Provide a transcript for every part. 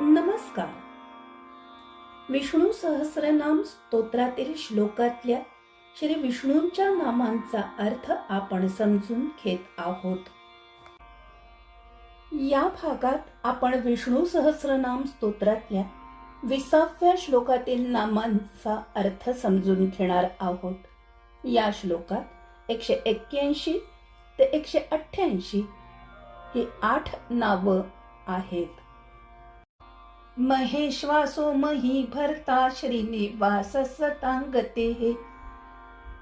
नमस्कार. विष्णू सहस्रनाम स्तोत्रातील श्लोकातल्या श्री विष्णूंच्या नामांचा अर्थ आपण समजून घेत आहोत. या भागात आपण विष्णू सहस्रनाम स्तोत्रातल्या विसाव्या श्लोकातील नामांचा अर्थ समजून घेणार आहोत. या श्लोकात एकशे एक्क्याऐंशी ते एकशे अठ्ठ्याऐंशी ही आठ नावं आहेत. महेश्वासो मही भरता श्रीनिवास सतांगते।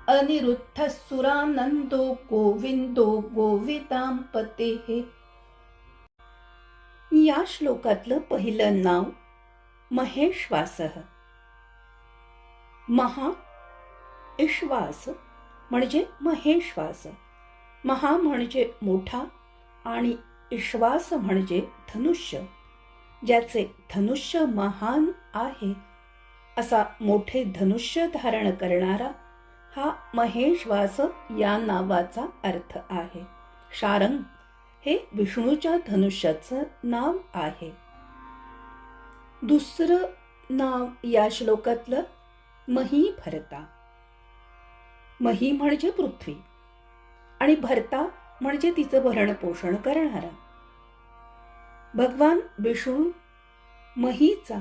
अनिरुद्ध सुरानंदो गोविंदो गोवितांपते या श्लोकातलं पहिलं नाव महेश्वास। महा इश्वास म्हणजे महेश्वास। महा म्हणजे मोठा आणि इश्वास म्हणजे धनुष्य। ज्याचे धनुष्य महान आहे असा मोठे धनुष्य धारण करणारा हा महेश्वास या नावाचा अर्थ आहे. शारंग हे विष्णूच्या धनुष्याचं नाव आहे. दुसरं नाव या श्लोकातलं मही भरता. मही म्हणजे पृथ्वी आणि भरता म्हणजे तिचं भरण पोषण करणारा. भगवान विष्णू महीचा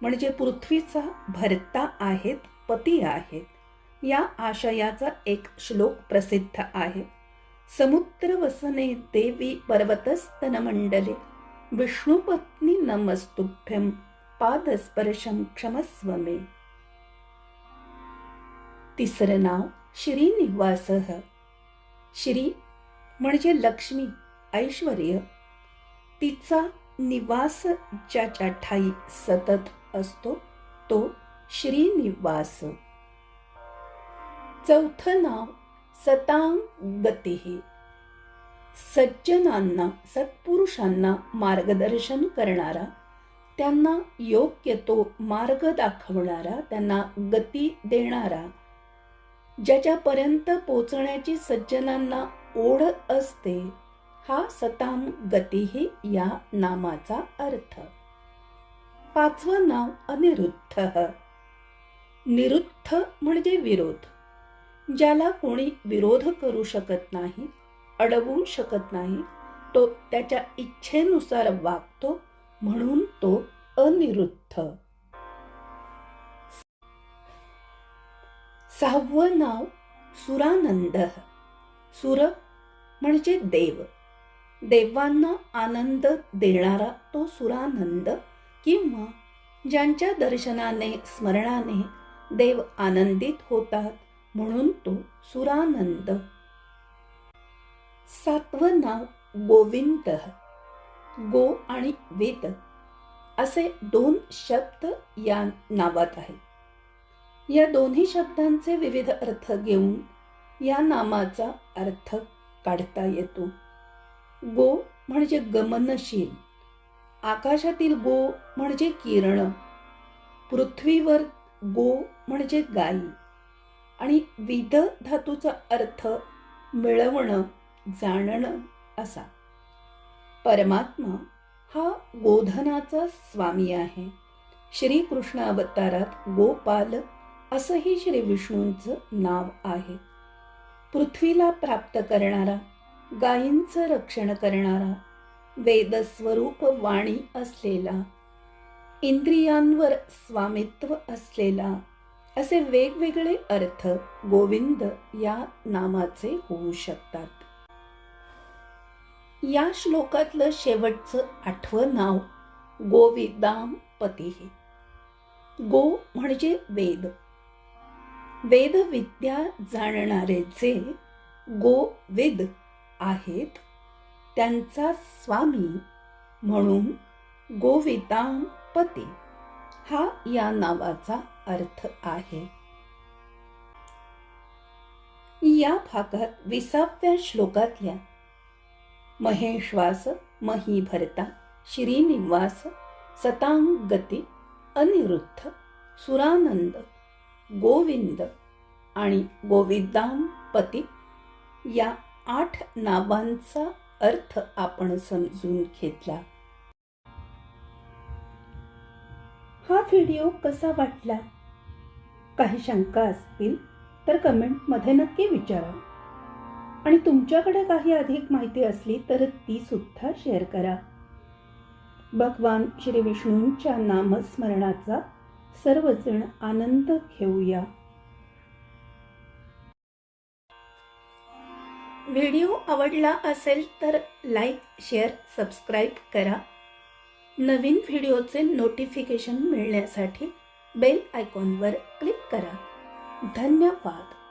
म्हणजे पृथ्वीचा भरता आहेत पती आहेत या आशयाचा एक श्लोक प्रसिद्ध आहे. समुद्र वसने देवी पर्वतस्तन मंडले विष्णुपत्नी नमस्तुभ्यम पादस्पर्शम क्षमस्व मे तिसरं नाव श्रीनिवास। श्री म्हणजे लक्ष्मी ऐश्वर्य तिचा निवास ज्याच्या ठाई सतत असतो तो श्रीनिवास. चौथं नाव सतांग गती सज्जनांना सत्पुरुषांना मार्गदर्शन करणारा त्यांना योग्य तो मार्ग दाखवणारा त्यांना गती देणारा. ज्याच्यापर्यंत पोचण्याची सज्जनांना ओढ असते हा सताम गतीही या नामाचा अर्थ. पाचवं नाव अनिरुद्ध. निरुद्ध म्हणजे विरोध. ज्याला कोणी विरोध करू शकत नाही अडवू शकत नाही तो त्याच्या इच्छेनुसार वागतो म्हणून तो अनिरुद्ध. सहावं नाव सुरानंद. सुर म्हणजे देव. देवांना आनंद देणारा तो सुरानंद किंवा ज्यांच्या दर्शनाने स्मरणाने देव आनंदित होतात म्हणून तो सुरानंद. सातवं नाव गोविंद. गो आणि वेद असे दोन शब्द या नावात आहेत. या दोन्ही शब्दांचे विविध अर्थ घेऊन या नामाचा अर्थ काढता येतो. गो म्हणजे गमनशील. आकाशातील गो म्हणजे किरण. पृथ्वीवर गो म्हणजे गाई आणि विध धातूचा अर्थ मिळवणं जाणणं असा. परमात्मा हा गोधनाचा स्वामी आहे. श्रीकृष्ण अवतारात गोपाल असंही श्री विष्णूंचं नाव आहे. पृथ्वीला प्राप्त करणारा गायींचं रक्षण करणारा वेदस्वरूप वाणी असलेला इंद्रियांवर स्वामित्व असलेला असे वेगवेगळे अर्थ गोविंद या नामाचे होऊ शकतात. या श्लोकातलं शेवटचं आठवं नाव गोविदाम पती गो म्हणजे वेद. वेद विद्या जाणणारे जे गोविद आहेत त्यांचा स्वामी म्हणून गोवितांपती हा या नावाचा अर्थ आहे. या भागात विसाव्या श्लोकातल्या महेश्वास मही भरता श्रीनिवास सतांगती अनिरुद्ध सुरानंद गोविंद आणि गोविंदांपती या आठ नावांचा अर्थ आपण समजून घेतला. हा व्हिडिओ कसा वाटला? काही शंका असतील तर कमेंटमध्ये नक्की विचारा. आणि तुमच्याकडे काही अधिक माहिती असली तर ती सुद्धा शेअर करा. भगवान श्री विष्णूंच्या नामस्मरणाचा सर्वजण आनंद घेऊया. व्हिडिओ आवडला असेल तर लाईक शेअर सबस्क्राईब करा. नवीन व्हिडिओचे नोटिफिकेशन मिळण्यासाठी बेल आयकॉनवर क्लिक करा. धन्यवाद.